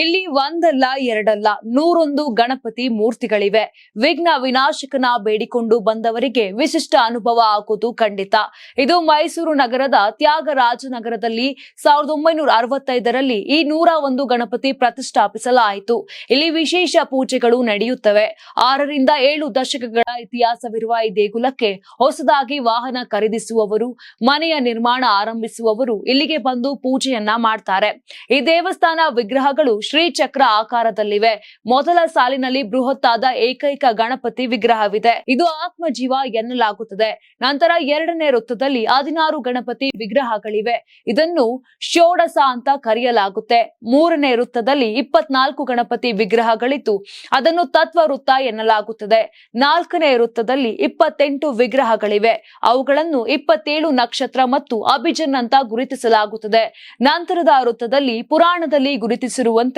ಇಲ್ಲಿ ಒಂದಲ್ಲ, ಎರಡಲ್ಲ, ನೂರೊಂದು ಗಣಪತಿ ಮೂರ್ತಿಗಳಿವೆ. ವಿಘ್ನ ವಿನಾಶಕನ ಬೇಡಿಕೊಂಡು ಬಂದವರಿಗೆ ವಿಶಿಷ್ಟ ಅನುಭವ ಆಗುವುದು ಖಂಡಿತ. ಇದು ಮೈಸೂರು ನಗರದ ತ್ಯಾಗರಾಜನಗರದಲ್ಲಿ ಸಾವಿರದ ಒಂಬೈನೂರ ಅರವತ್ತೈದರಲ್ಲಿ ಈ ನೂರ ಒಂದು ಗಣಪತಿ ಪ್ರತಿಷ್ಠಾಪಿಸಲಾಯಿತು. ಇಲ್ಲಿ ವಿಶೇಷ ಪೂಜೆಗಳು ನಡೆಯುತ್ತವೆ. ಆರರಿಂದ ಏಳು ದಶಕಗಳ ಇತಿಹಾಸವಿರುವ ಈ ದೇಗುಲಕ್ಕೆ ಹೊಸದಾಗಿ ವಾಹನ ಖರೀದಿಸುವವರು, ಮನೆಯ ನಿರ್ಮಾಣ ಆರಂಭಿಸುವವರು ಇಲ್ಲಿಗೆ ಬಂದು ಪೂಜೆಯನ್ನ ಮಾಡ್ತಾರೆ. ಈ ದೇವಸ್ಥಾನ ವಿಗ್ರಹಗಳು ಶ್ರೀಚಕ್ರ ಆಕಾರದಲ್ಲಿವೆ. ಮೊದಲ ಸಾಲಿನಲ್ಲಿ ಬೃಹತ್ತಾದ ಏಕೈಕ ಗಣಪತಿ ವಿಗ್ರಹವಿದೆ. ಇದು ಆತ್ಮಜೀವ ಎನ್ನಲಾಗುತ್ತದೆ. ನಂತರ ಎರಡನೇ ವೃತ್ತದಲ್ಲಿ ಹದಿನಾರು ಗಣಪತಿ ವಿಗ್ರಹಗಳಿವೆ. ಇದನ್ನು ಷೋಡಸ ಅಂತ ಕರೆಯಲಾಗುತ್ತೆ. ಮೂರನೇ ವೃತ್ತದಲ್ಲಿ ಇಪ್ಪತ್ನಾಲ್ಕು ಗಣಪತಿ ವಿಗ್ರಹಗಳಿದ್ದು, ಅದನ್ನು ತತ್ವ ವೃತ್ತ ಎನ್ನಲಾಗುತ್ತದೆ. ನಾಲ್ಕನೇ ವೃತ್ತದಲ್ಲಿ ಇಪ್ಪತ್ತೆಂಟು ವಿಗ್ರಹಗಳಿವೆ. ಅವುಗಳನ್ನು ಇಪ್ಪತ್ತೇಳು ನಕ್ಷತ್ರ ಮತ್ತು ಅಭಿಜನ್ ಅಂತ ಗುರುತಿಸಲಾಗುತ್ತದೆ. ನಂತರದ ವೃತ್ತದಲ್ಲಿ ಪುರಾಣದಲ್ಲಿ ಗುರುತಿಸಿರುವಂತೆ